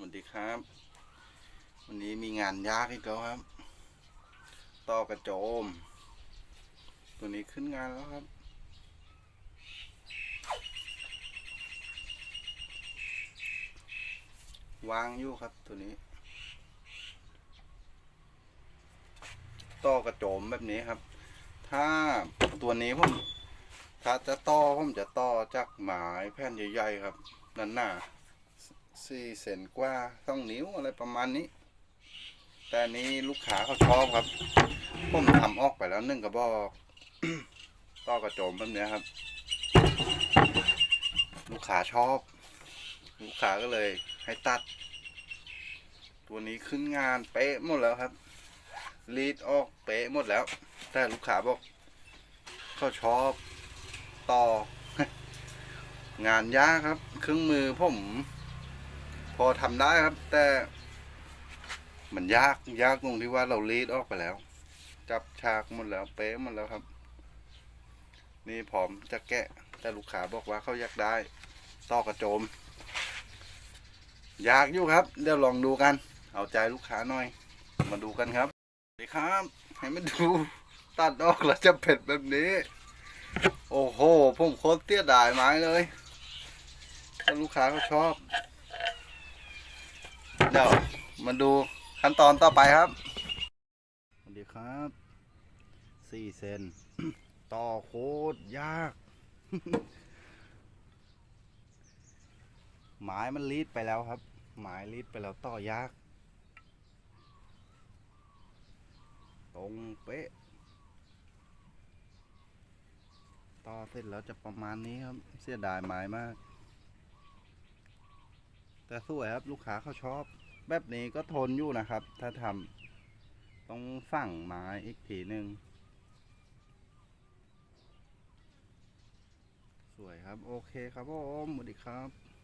สวัสดีครับ วันนี้มีงานยากอีกแล้วครับต่อกระโจม ตัวนี้ขึ้นงานแล้วครับ วางอยู่ครับตัวนี้ต่อกระโจมแบบนี้ครับ ถ้าตัวนี้ผมถ้าจะต่อผมจะต่อจากหมายแผ่นใหญ่ๆครับนั่นหน้า สี่เซนกว่าสองนิ้วอะไรประมาณนี้ แต่นี้ลูกค้าเขาชอบครับ ผมทำออกไปแล้วนึ่งกระบอกต่อกระโจมแบบนี้ครับ ลูกค้าชอบ ลูกค้าก็เลยให้ตัด ตัวนี้ขึ้นงานเป๊ะหมดแล้วครับรีดออกเป๊ะหมดแล้ว แต่ลูกค้าบอกเขาชอบต่องานยากครับ เครื่องมือผม พอทำได้ครับ แต่มันยากยากตรงที่ว่าเรารีดออกไปแล้ว จับฉากหมดแล้วเป๊ะหมดแล้วครับ นี่พร้อมจะแกะ แต่ลูกค้าบอกว่าเขาอยากได้ต่อกระโจม อยากอยู่ครับ เดี๋ยวลองดูกัน เอาใจลูกค้าหน่อย มาดูกันครับสวัสดีครับ ให้มาดูตัดออกแล้วจะเผ็ดแบบนี้ โอ้โหผมโคตรเตี้ยดายไม้เลยถ้าลูกค้าเขาชอบ เดี๋ยวมาดูขั้นตอนต่อไปครับสวัสดีครับสี่เซนต่อโคตรยากไม้มันรีดไปแล้วครับไม้รีดไปแล้วต่อยาก ตรงเป๊ะ ต่อเสร็จแล้วจะประมาณนี้ครับ เสียดายไม้มาก แต่สวยครับลูกค้าเขาชอบ แบบนี้ก็ทนอยู่นะครับ ถ้าทำต้องสั่งไม้อีกทีหนึ่งสวยครับ โอเคครับผมสวัสดีครับ